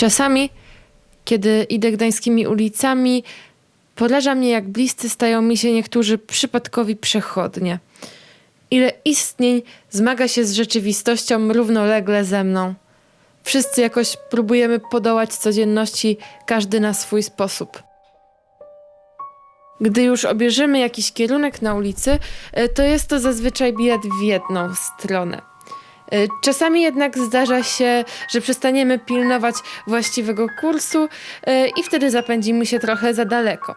Czasami, kiedy idę gdańskimi ulicami, poraża mnie, jak bliscy stają mi się niektórzy przypadkowi przechodnie. Ile istnień zmaga się z rzeczywistością równolegle ze mną. Wszyscy jakoś próbujemy podołać codzienności, każdy na swój sposób. Gdy już obierzemy jakiś kierunek na ulicy, e, to jest to zazwyczaj bilet w jedną stronę. E, Czasami jednak zdarza się, że przestaniemy pilnować właściwego kursu e, i wtedy zapędzimy się trochę za daleko.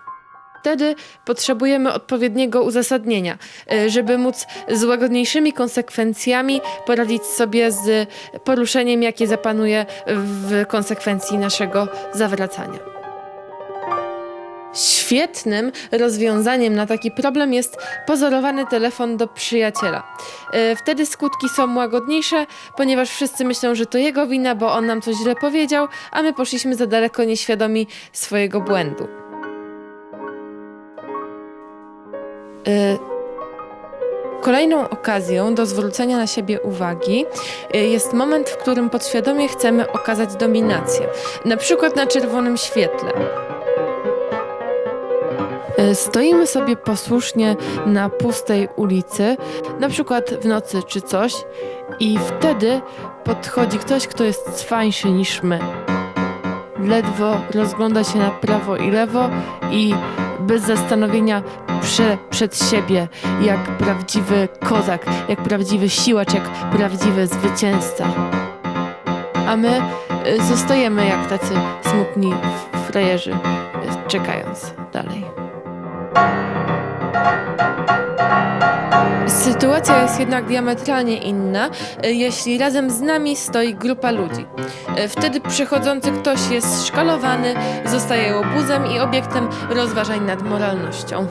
Wtedy potrzebujemy odpowiedniego uzasadnienia, e, żeby móc z łagodniejszymi konsekwencjami poradzić sobie z poruszeniem, jakie zapanuje w konsekwencji naszego zawracania. Świetnym rozwiązaniem na taki problem jest pozorowany telefon do przyjaciela. E, Wtedy skutki są łagodniejsze, ponieważ wszyscy myślą, że to jego wina, bo on nam coś źle powiedział, a my poszliśmy za daleko nieświadomi swojego błędu. E, Kolejną okazją do zwrócenia na siebie uwagi e, jest moment, w którym podświadomie chcemy okazać dominację, na przykład na czerwonym świetle. E, Stoimy sobie posłusznie na pustej ulicy, na przykład w nocy czy coś, i wtedy podchodzi ktoś, kto jest cwańszy niż my. Ledwo rozgląda się na prawo i lewo i bez zastanowienia prze przed siebie, jak prawdziwy kozak, jak prawdziwy siłacz, jak prawdziwy zwycięzca. A my e, zostajemy jak tacy smutni frajerzy, e, czekając dalej. Sytuacja jest jednak diametralnie inna, e, jeśli razem z nami stoi grupa ludzi. E, Wtedy przechodzący ktoś jest szkalowany, zostaje łobuzem i obiektem rozważań nad moralnością.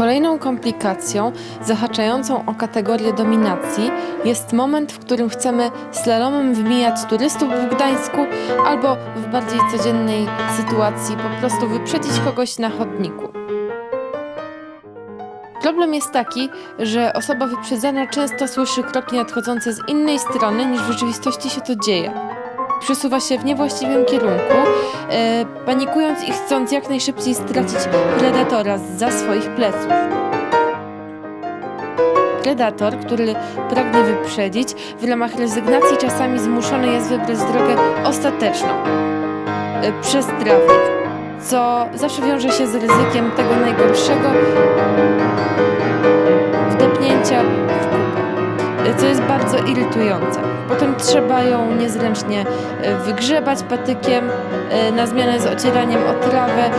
Kolejną komplikacją zahaczającą o kategorię dominacji jest moment, w którym chcemy slalomem wmijać turystów w Gdańsku albo w bardziej codziennej sytuacji po prostu wyprzedzić kogoś na chodniku. Problem jest taki, że osoba wyprzedzana często słyszy kroki nadchodzące z innej strony niż w rzeczywistości się to dzieje. Przesuwa się w niewłaściwym kierunku, e, panikując i chcąc jak najszybciej stracić predatora za swoich pleców. Predator, który pragnie wyprzedzić, w ramach rezygnacji czasami zmuszony jest wybrać drogę ostateczną e, przez trawnik, co zawsze wiąże się z ryzykiem tego najgorszego wdepnięcia co jest bardzo irytujące. Potem trzeba ją niezręcznie e, wygrzebać patykiem, e, na zmianę z ocieraniem o trawę.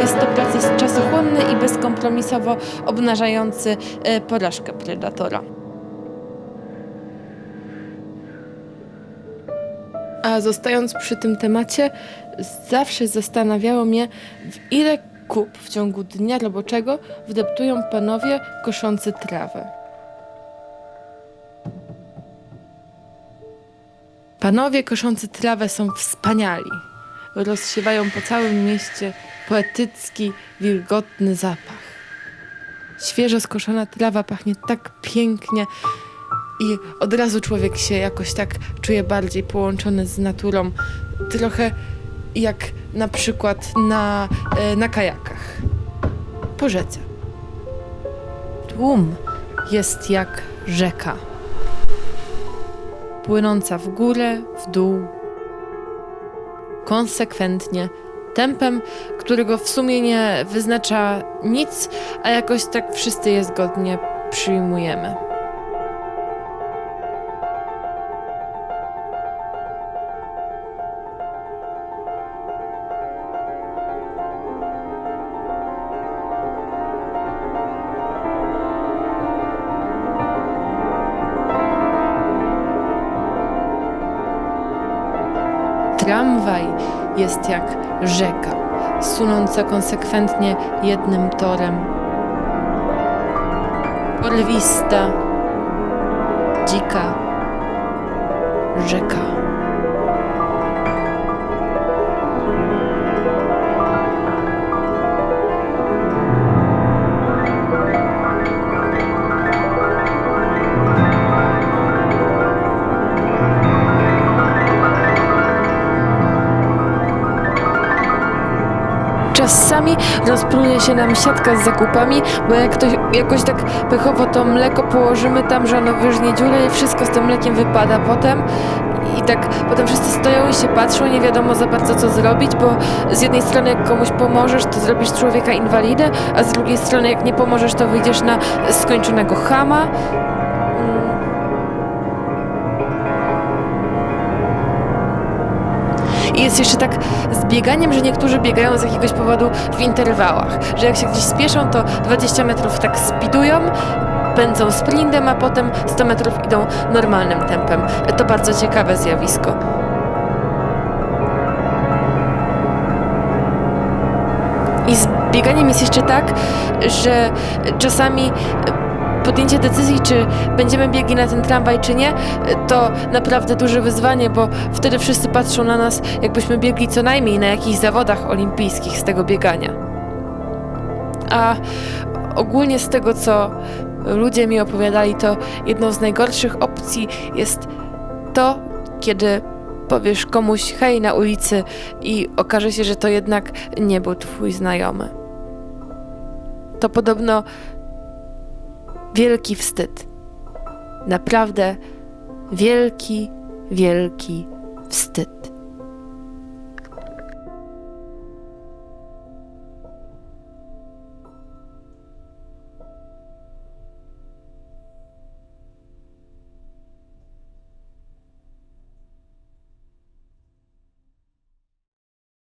Jest to proces czasochłonny i bezkompromisowo obnażający e, porażkę predatora. A zostając przy tym temacie, zawsze zastanawiało mnie, w ile kup w ciągu dnia roboczego wdeptują panowie koszący trawę. Panowie koszący trawę są wspaniali. Rozsiewają po całym mieście poetycki, wilgotny zapach. Świeżo skoszona trawa pachnie tak pięknie i od razu człowiek się jakoś tak czuje bardziej połączony z naturą. Trochę jak na przykład na, e, na kajakach po rzece. Tłum jest jak rzeka, płynąca w górę, w dół, konsekwentnie, tempem, którego w sumie nie wyznacza nic, a jakoś tak wszyscy je zgodnie przyjmujemy. Tramwaj jest jak rzeka, sunąca konsekwentnie jednym torem. Porwista, dzika rzeka. Rozpruje się nam siatka z zakupami, bo jak to jakoś tak pechowo to mleko położymy tam, że ono wyżnie dziurę i wszystko z tym mlekiem wypada potem. I tak potem wszyscy stoją i się patrzą, nie wiadomo za bardzo co zrobić, bo z jednej strony jak komuś pomożesz, to zrobisz człowieka inwalidę, a z drugiej strony jak nie pomożesz, to wyjdziesz na skończonego chama. I jest jeszcze tak z bieganiem, że niektórzy biegają z jakiegoś powodu w interwałach, że jak się gdzieś spieszą, to 20 metrów tak speedują, pędzą sprintem, a potem 100 metrów idą normalnym tempem. To bardzo ciekawe zjawisko. I z bieganiem jest jeszcze tak, że czasami podjęcie decyzji, czy będziemy biegli na ten tramwaj, czy nie, to naprawdę duże wyzwanie, bo wtedy wszyscy patrzą na nas, jakbyśmy biegli co najmniej na jakichś zawodach olimpijskich z tego biegania. A ogólnie z tego, co ludzie mi opowiadali, to jedną z najgorszych opcji jest to, kiedy powiesz komuś hej na ulicy i okaże się, że to jednak nie był twój znajomy. To podobno wielki wstyd. Naprawdę wielki, wielki wstyd.